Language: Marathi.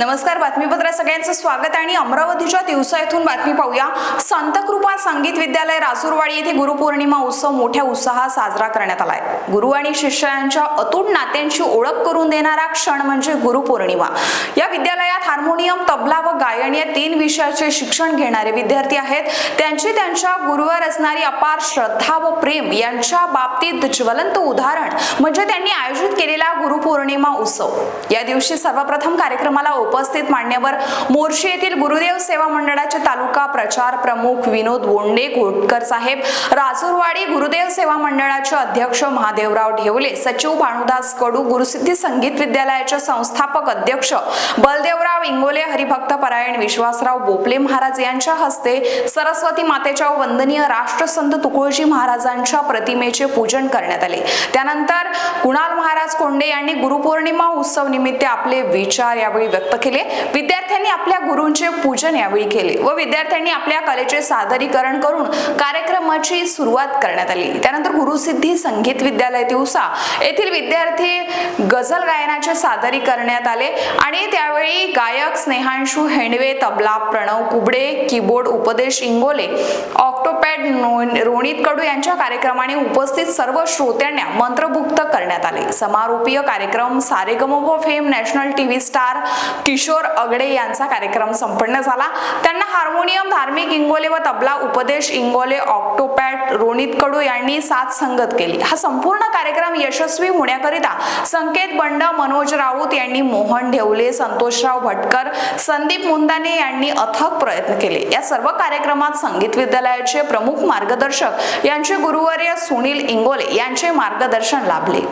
नमस्कार बातमीपत्र सगळ्यांचं स्वागत आणि अमरावतीच्या दिवसा येथून बातमी पाहूया. संतकृपा संगीत विद्यालय राजूरवाडी येथे गुरुपौर्णिमा उत्सव मोठ्या उत्साहात साजरा करण्यात आलाय. गुरु आणि शिष्यांच्या अतूट नात्यांची ओळख करून देणारा क्षण म्हणजे गुरुपौर्णिमा. या विद्यालयात हार्मोनियम तबला व गायन या तीन विषयाचे शिक्षण घेणारे विद्यार्थी आहेत. त्यांची त्यांच्या गुरुवर असणारी अपार श्रद्धा व प्रेम यांच्या बाबतीत ज्वलंत उदाहरण म्हणजे त्यांनी आयोजित केलेला गुरुपौर्णिमा उत्सव. या दिवशी सर्वप्रथम कार्यक्रमाला उपस्थित मान्यवर मोर्शी येथील गुरुदेव सेवा मंडळाचे तालुका प्रचार प्रमुख विनोद बोंडे घोटकर साहेब राजूरवाडी गुरुदेव सेवा मंडळाचे अध्यक्ष महादेवराव ढेवले सचिव भानुदास कडू गुरुसिद्धी संगीत विद्यालयाचे संस्थापक अध्यक्ष बलदेवराव इंगोले हरिभक्त परायण विश्वासराव बोपले महाराज यांच्या हस्ते सरस्वती मातेच्या वंदनीय राष्ट्रसंत तुकोजी महाराजांच्या प्रतिमेचे पूजन करण्यात आले. त्यानंतर कुणाल महाराज कोंडे यांनी गुरुपौर्णिमा उत्सव निमित्त आपले विचार यावेळी व्यक्त केले. विद्यार्थ्यांनी आपल्या गुरूंचे पूजन यावेळी केले व विद्यार्थ्यांनी आपल्या कलेचे सादरीकरण करून कार्यक्रमाची सुरुवात करण्यात आली. त्यानंतर गुरुसिद्धी संगीत विद्यालय दिवसा येथील विद्यार्थी गझल गायनाचे सादरी करण्यात आले आणि त्यावेळी गायक Snehanshu Hendve tabla Pranav Kubde keyboard Updesh Ingole Octopad no- कडू यांच्या कार्यक्रमाने उपस्थित सर्व श्रोत्यांना मंत्रमुक्त करण्यात आले. समारोपीय कार्यक्रम Saregama fame national TV star Kishore Agde यांचा कार्यक्रम संपन्न झाला. त्यांना हार्मोनियम धार्मिक इंगोले व तबला उपदेश इंगोले ऑक्टोपॅट रोनित कडू यांनी साथ संगत केली. हा संपूर्ण कार्यक्रम यशस्वी होण्याकरिता संकेत बंड मनोज राऊत यांनी मोहन ढेवले संतोषराव भटकर संदीप मुंदाने यांनी अथक प्रयत्न केले. या सर्व कार्यक्रमात संगीत विद्यालयाचे प्रमुख मार्गदर्शक यांचे गुरुवर्य सुनील इंगोले यांचे मार्गदर्शन लाभले.